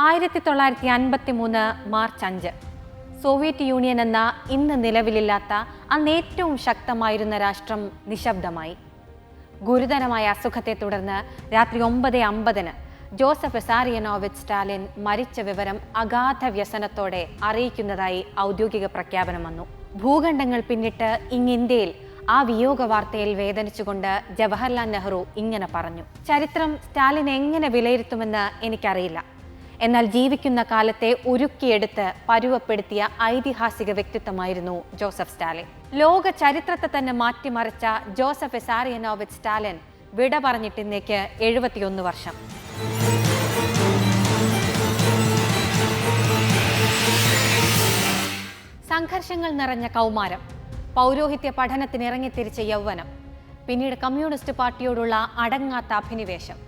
ആയിരത്തി തൊള്ളായിരത്തി അൻപത്തി മൂന്ന് മാർച്ച് അഞ്ച്. സോവിയറ്റ് യൂണിയൻ എന്ന ഇന്ന് നിലവിലില്ലാത്ത അന്ന് ഏറ്റവും ശക്തമായിരുന്ന രാഷ്ട്രം നിശബ്ദമായി. ഗുരുതരമായ അസുഖത്തെ തുടർന്ന് രാത്രി ഒമ്പത് അമ്പതിന് ജോസഫ് എസാറിയനോവിച്ച് സ്റ്റാലിൻ മരിച്ച വിവരം അഗാധ വ്യസനത്തോടെ അറിയിക്കുന്നതായി ഔദ്യോഗിക പ്രഖ്യാപനം വന്നു. ഭൂഖണ്ഡങ്ങൾ പിന്നിട്ട് ഇങ് ഇന്ത്യയിൽ ആ വിയോഗ വാർത്തയിൽ വേദനിച്ചുകൊണ്ട് ജവഹർലാൽ നെഹ്റു ഇങ്ങനെ പറഞ്ഞു. ചരിത്രം സ്റ്റാലിൻ എങ്ങനെ വിലയിരുത്തുമെന്ന് എനിക്കറിയില്ല. എന്നാൽ ജീവിക്കുന്ന കാലത്തെ ഉരുക്കിയെടുത്ത് പരുവപ്പെടുത്തിയ ഐതിഹാസിക വ്യക്തിത്വമായിരുന്നു ജോസഫ് സ്റ്റാലിൻ. ലോക ചരിത്രത്തെ തന്നെ മാറ്റിമറിച്ച ജോസഫ് എസാറിയനോവിച്ച് സ്റ്റാലിൻ വിട പറഞ്ഞിട്ട് ഇന്നേക്ക് എഴുപത്തിയൊന്ന് വർഷം. സംഘർഷങ്ങൾ നിറഞ്ഞ കൗമാരം പൗരോഹിത്യ പഠനത്തിന് ഇറങ്ങിത്തിരിച്ച യൗവനം പിന്നീട് കമ്മ്യൂണിസ്റ്റ് പാർട്ടിയോടുള്ള അടങ്ങാത്ത അഭിനിവേശം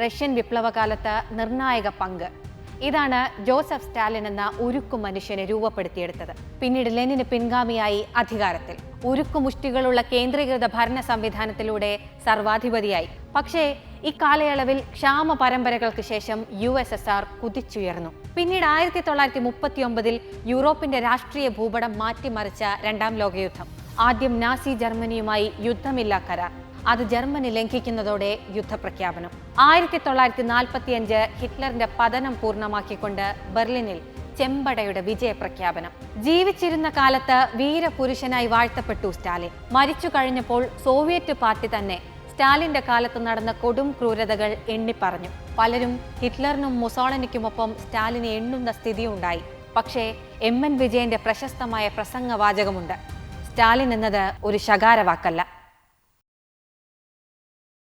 റഷ്യൻ വിപ്ലവകാലത്ത് നിർണായക പങ്ക്. ഇതാണ് ജോസഫ് സ്റ്റാലിൻ എന്ന ഉരുക്കു മനുഷ്യനെ രൂപപ്പെടുത്തിയെടുത്തത്. പിന്നീട് ലെനിന് പിൻഗാമിയായി അധികാരത്തിൽ. ഉരുക്കുമുഷ്ടികളുള്ള കേന്ദ്രീകൃത ഭരണ സംവിധാനത്തിലൂടെ സർവാധിപതിയായി. പക്ഷേ ഇക്കാലയളവിൽ ക്ഷാമ പരമ്പരകൾക്ക് ശേഷം യു എസ് എസ് ആർ കുതിച്ചുയർന്നു. പിന്നീട് ആയിരത്തി തൊള്ളായിരത്തി മുപ്പത്തി ഒമ്പതിൽ യൂറോപ്പിന്റെ രാഷ്ട്രീയ ഭൂപടം മാറ്റിമറിച്ച രണ്ടാം ലോകയുദ്ധം. ആദ്യം നാസി ജർമ്മനിയുമായി യുദ്ധമില്ലാ കരാർ. അത് ജർമ്മനി ലംഘിക്കുന്നതോടെ യുദ്ധപ്രഖ്യാപനം. ആയിരത്തി തൊള്ളായിരത്തി നാൽപ്പത്തി അഞ്ച് ഹിറ്റ്ലറിന്റെ പതനം പൂർണമാക്കിക്കൊണ്ട് ബെർലിനിൽ ചെമ്പടയുടെ വിജയപ്രഖ്യാപനം. ജീവിച്ചിരുന്ന കാലത്ത് വീരപുരുഷനായി വാഴ്ത്തപ്പെട്ടു സ്റ്റാലിൻ. മരിച്ചു കഴിഞ്ഞപ്പോൾ സോവിയറ്റ് പാർട്ടി തന്നെ സ്റ്റാലിന്റെ കാലത്ത് നടന്ന കൊടും ക്രൂരതകൾ എണ്ണിപ്പറഞ്ഞു പലരും ഹിറ്റ്ലറിനും മുസോളനിക്കുമൊപ്പം സ്റ്റാലിനെ എണ്ണുന്ന സ്ഥിതിയുണ്ടായി. പക്ഷേ എം എൻ വിജയന്റെ പ്രശസ്തമായ പ്രസംഗവാചകമുണ്ട്. സ്റ്റാലിൻ എന്നത് ഒരു ശകാരവാക്കല്ല.